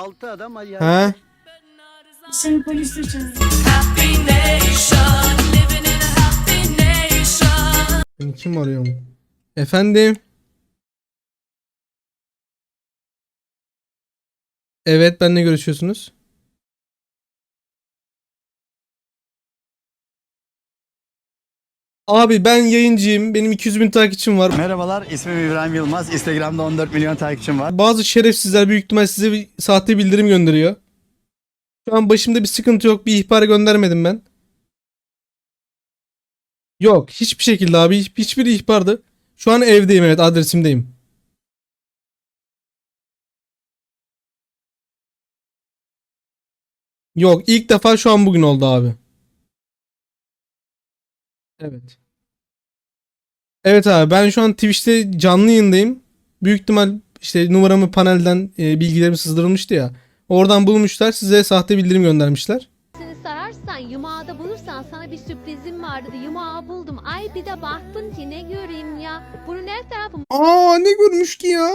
6 adam Ali He? Seni polisle. Beni kim arıyor mu? Efendim? Evet benle görüşüyorsunuz. Abi ben yayıncıyım. Benim 200 bin takipçim var. Merhabalar, ismim İbrahim Yılmaz. Instagram'da 14 milyon takipçim var. Bazı şerefsizler büyük ihtimal size bir sahte bildirim gönderiyor. Şu an başımda bir sıkıntı yok. Bir ihbar göndermedim ben. Yok. Hiçbir şekilde abi. Hiç, hiçbir ihbardı. Şu an evdeyim evet. Adresimdeyim. Yok. ilk defa şu an bugün oldu abi. Evet. Evet abi ben şu an Twitch'te canlı yayındayım. Büyük ihtimal işte numaramı panelden e, bilgilerimi sızdırılmıştı ya. Oradan bulmuşlar size sahte bildirim göndermişler. Seni sararsan yumağda bulursan sana bir sürprizim vardı. Yumağı buldum. Ay bir de baktın ki ne göreyim ya. Bunun her tarafı Aa ne görmüş ki ya?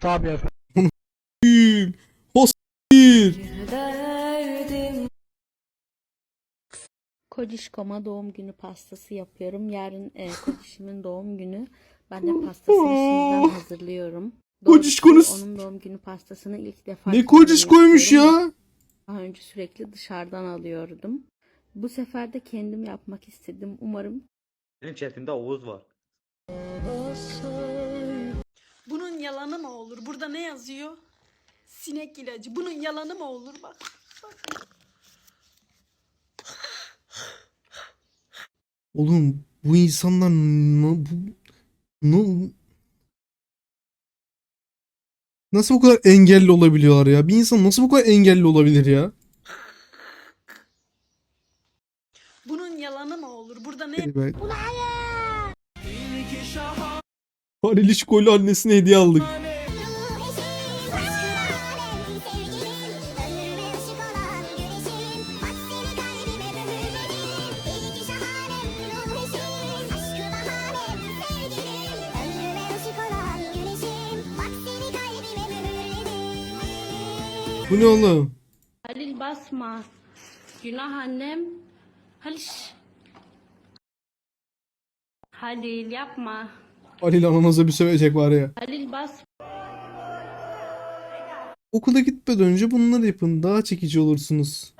Tabii efendim. Kocişkoma doğum günü pastası yapıyorum. Yarın e, kocişimin doğum günü. Ben de pastasını şimdiden hazırlıyorum. Kocişkonuz. Doğrusu Onun doğum günü pastasını ilk defa Ne kendim kociş koymuş yapıyorum. ya? Daha önce sürekli dışarıdan alıyordum. Bu sefer de kendim yapmak istedim. Umarım Benim chatimde Oğuz var. Bunun yalanı mı olur? Burada ne yazıyor? Sinek ilacı. Bunun yalanı mı olur? Bak. Bak. Oğlum bu insanlar bu, na- nasıl bu kadar engelli olabiliyorlar ya? Bir insan nasıl bu kadar engelli olabilir ya? Bunun yalanı mı olur? Burada ne Hadi be. Halil İşkol'ü annesine hediye aldık. Bu ne oğlum? Halil basma. Günah annem. Halil. Halil yapma. Halil ananıza bir sövecek var ya. Halil bas. Okula gitmeden önce bunları yapın. Daha çekici olursunuz.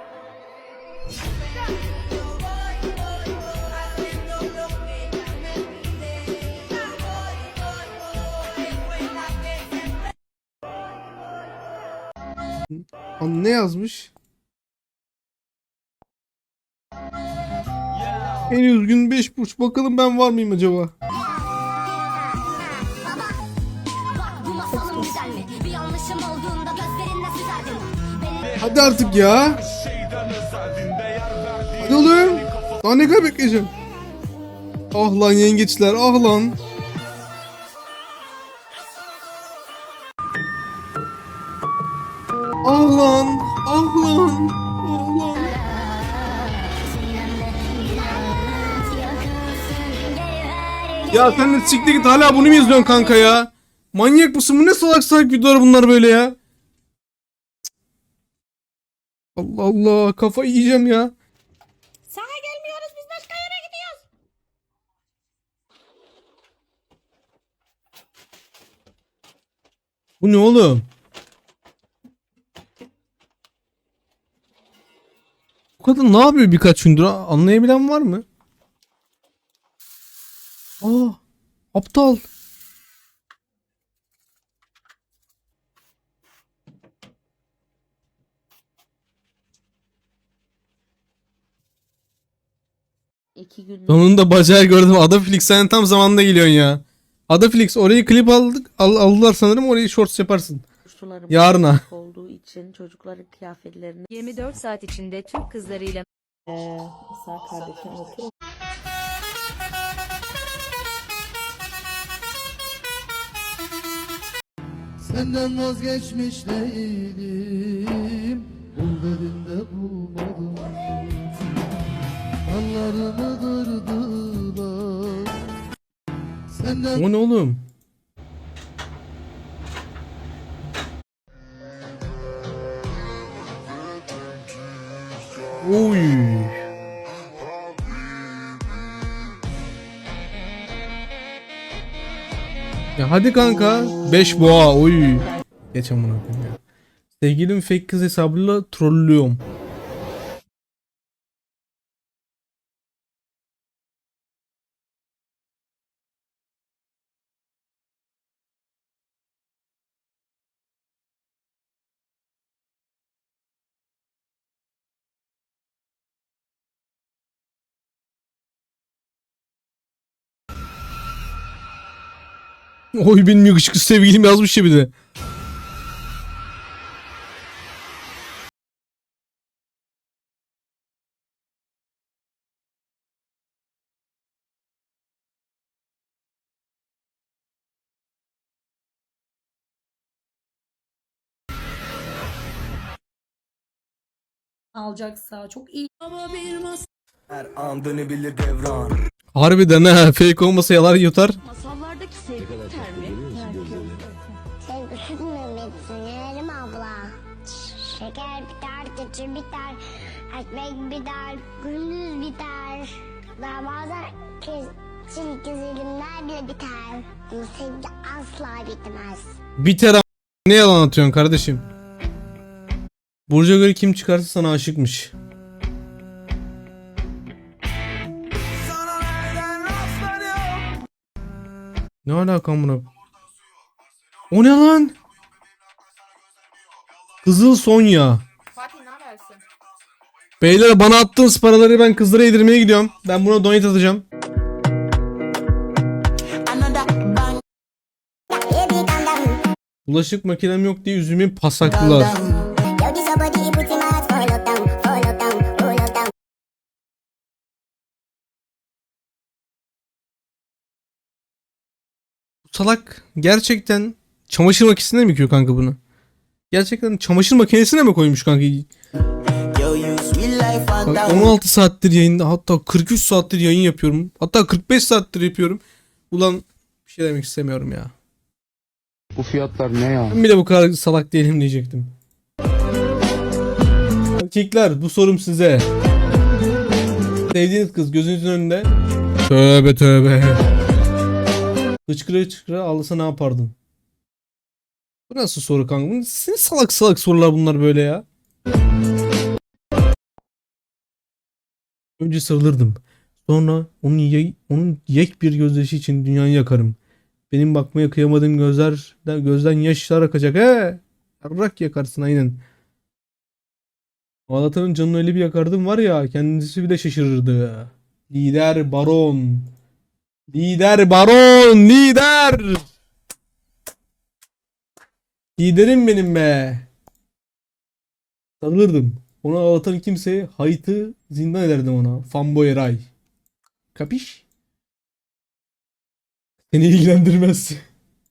Lan ne yazmış? En üzgün 5 burç. Bakalım ben var mıyım acaba? Hadi artık ya. Hadi oğlum. Daha ne kadar bekleyeceğim? Ah lan yengeçler ah lan. Ah lan ah lan ah lan. Ya sen de siktir git hala bunu mu izliyorsun kanka ya? Manyak mısın? Bu ne salak salak videolar bunlar böyle ya? Allah Allah kafayı yiyeceğim ya. Sana gelmiyoruz biz başka yere gidiyoruz. Bu ne oğlum? Kadın ne yapıyor birkaç gündür? Anlayabilen var mı? Aa, aptal. İki gün Sonunda bacağı gördüm. Adaflix sen tam zamanında geliyorsun ya. Adaflix orayı klip aldık. Al, aldılar sanırım orayı shorts yaparsın. Yarına. İçin çocukların kıyafetlerini 24 saat içinde Türk kızlarıyla Ee, sağ kardeşim otur. Senden vazgeçmiş değilim Bul belinde bulmadım Dallarımı kırdılar Senden O ne oğlum? Oy. Ya hadi kanka. 5 boğa. Oy. Geç amına ya. Sevgilim fake kız hesabıyla trollüyorum. Oy benim yakışıklı sevgilim yazmış ya bir de. Alacaksa çok iyi. Harbiden ha fake olmasa yalar yutar. Mehmet'sin yeğenim abla. Şeker biter, keçi biter, ekmek biter, gündüz biter. Daha bazen keçi güzelimler bile biter. Bu sevgi asla bitmez. Biter a- Ne yalan atıyorsun kardeşim? Burcu'ya göre kim çıkarsa sana aşıkmış. Ne alaka buna? O ne lan? Kızıl Sonya. Beyler bana attığınız paraları ben kızlara yedirmeye gidiyorum. Ben buna donate atacağım. Bulaşık makinem yok diye yüzümü pasaklılar. Salak gerçekten çamaşır makinesine mi yıkıyor kanka bunu? Gerçekten çamaşır makinesine mi koymuş kanka? Bak 16 saattir yayında hatta 43 saattir yayın yapıyorum. Hatta 45 saattir yapıyorum. Ulan bir şey demek istemiyorum ya. Bu fiyatlar ne ya? Ben bile bu kadar salak değilim diyecektim. Erkekler bu sorum size. Sevdiğiniz kız gözünüzün önünde. Tövbe tövbe. Hıçkıra hıçkıra ağlasa ne yapardın? Bu nasıl soru kanka? Bu Senin salak salak sorular bunlar böyle ya. Önce sarılırdım. Sonra onun, ye- onun yek bir gözyaşı için dünyayı yakarım. Benim bakmaya kıyamadığım gözler gözden yaşlar akacak he. Yarrak yakarsın aynen. Ağlatanın canını öyle bir yakardım var ya kendisi bile şaşırırdı. Lider baron. Lider baron. Lider. Liderim benim be. Sarılırdım. Onu ağlatan kimseye haytı zindan ederdim ona. Fanboy Eray. Kapiş? Seni ilgilendirmez.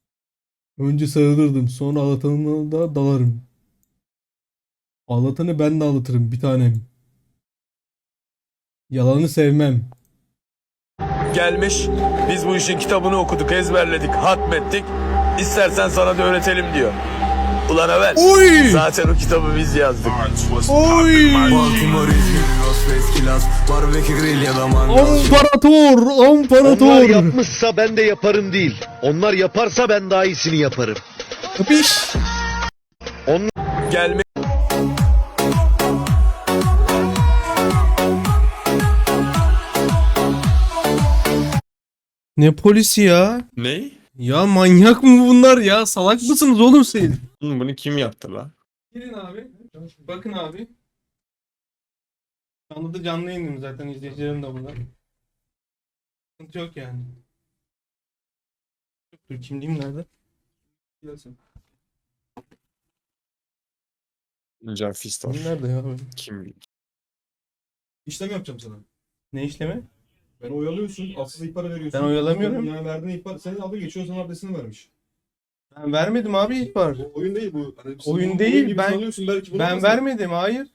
Önce sarılırdım. Sonra ağlatanına da dalarım. Ağlatanı ben de ağlatırım bir tanem. Yalanı sevmem. gelmiş. Biz bu işin kitabını okuduk, ezberledik, hatmettik. İstersen sana da öğretelim diyor. Ulan Övel, Oy! zaten o kitabı biz yazdık. Oy! Amparator! Amparator! yapmışsa ben de yaparım değil. Onlar yaparsa ben daha iyisini yaparım. Kapiş? Gelmiş. Ne polisi ya? Ne? Ya manyak mı bunlar ya? Salak mısınız oğlum siz? Bunu kim yaptı la? Gelin abi. Bakın abi. Şu anda da canlı yayınım zaten izleyicilerim de burada. Sıkıntı yok yani. Dur kimliğim nerede? Gelsin. Can Fistor. Nerede ya? Kim? İşlem yapacağım sana. Ne işlemi? Ben oyalıyorsun, asıl ihbarı veriyorsun. Ben oyalamıyorum. Yani verdiğin ihbar, senin adı geçiyor, sana adresini vermiş. Ben vermedim abi ihbar. Bu oyun değil bu. Hani sen Oyun değil, gibi ben- sanıyorsun, belki bunu Ben vermedim hayır.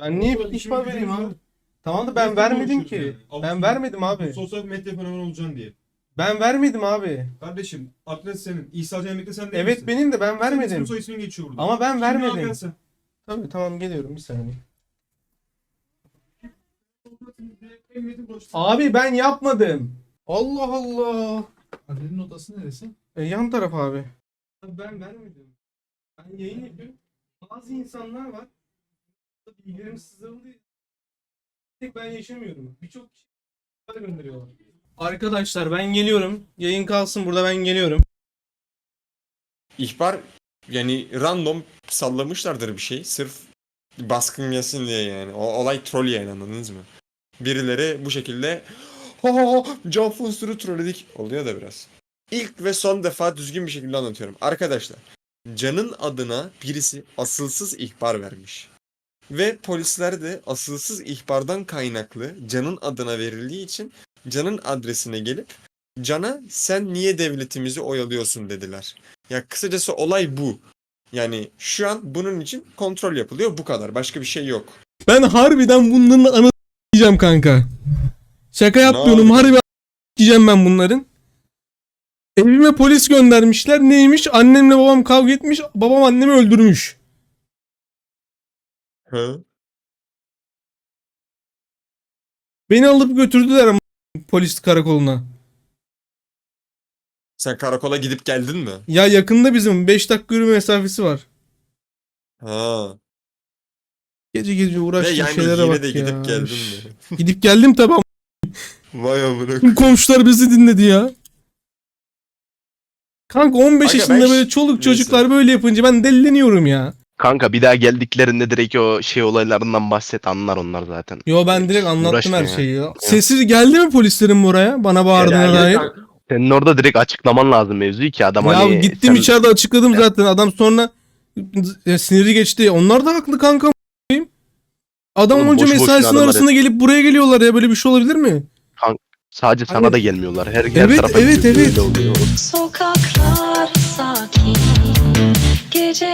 Ben niye bir ihbar vereyim abi? Tamam da ben Biz de vermedim konuşuyoruz ki. yani. Ben vermedim abi. Sosyal medya fenomeni olacaksın diye. Ben vermedim abi. Kardeşim adres senin. İsa Cemik'te sen değil Evet misin? benim de ben Senin vermedim. soy ismin geçiyor burada. Ama ben al vermedim. gel sen. Tabii tamam geliyorum bir saniye. Abi ben yapmadım. Allah Allah. Annenin odası neresi? E, yan taraf abi. Abi ben vermedim. Ben yayın yapıyorum. Bazı insanlar var. Bilgilerim sızdırıldı. Tek ben yaşamıyorum. Birçok kişi bana gönderiyorlar. Arkadaşlar ben geliyorum. Yayın kalsın burada ben geliyorum. İhbar yani random sallamışlardır bir şey. Sırf baskın gelsin diye yani. O olay troll yani anladınız mı? Birileri bu şekilde ha Can Fonster'ı trolledik oluyor da biraz. İlk ve son defa düzgün bir şekilde anlatıyorum. Arkadaşlar Can'ın adına birisi asılsız ihbar vermiş. Ve polisler de asılsız ihbardan kaynaklı Can'ın adına verildiği için Can'ın adresine gelip Can'a sen niye devletimizi oyalıyorsun dediler. Ya kısacası olay bu. Yani şu an bunun için kontrol yapılıyor bu kadar. Başka bir şey yok. Ben harbiden bunların anı diyeceğim kanka. Şaka yapmıyorum. Harbi diyeceğim ben bunların. Evime polis göndermişler. Neymiş? Annemle babam kavga etmiş. Babam annemi öldürmüş. Hı? Beni alıp götürdüler ama polis karakoluna. Sen karakola gidip geldin mi? Ya yakında bizim 5 dakika yürüme mesafesi var. Ha. Gece gece uğraştığım yani şeylere yine bak de ya. gidip geldin Üf. mi? Gidip geldim tabi. Vay amına. Komşular bizi dinledi ya. Kanka 15 Aga ben yaşında ş- böyle çoluk neyse. çocuklar böyle yapınca ben delileniyorum ya. Kanka bir daha geldiklerinde direkt o şey olaylarından bahset anlar onlar zaten. Yo ben direkt anlattım Uğraşma her ya. şeyi ya. Sessiz geldi mi polislerin buraya bana bağırdığına dair? kanka. Senin orada direkt açıklaman lazım mevzuyu ki adam Ya hani gittim sen- içeride açıkladım zaten adam sonra ya, siniri geçti. Onlar da haklı kanka. Adam Oğlum, onca boşu boşuna mesaisinin gelip buraya geliyorlar ya böyle bir şey olabilir mi? Sadece sana Hani- da gelmiyorlar. Her, her Evet, tarafa evet, gidiyor. evet. Oluyor. Sokaklar sakin Gece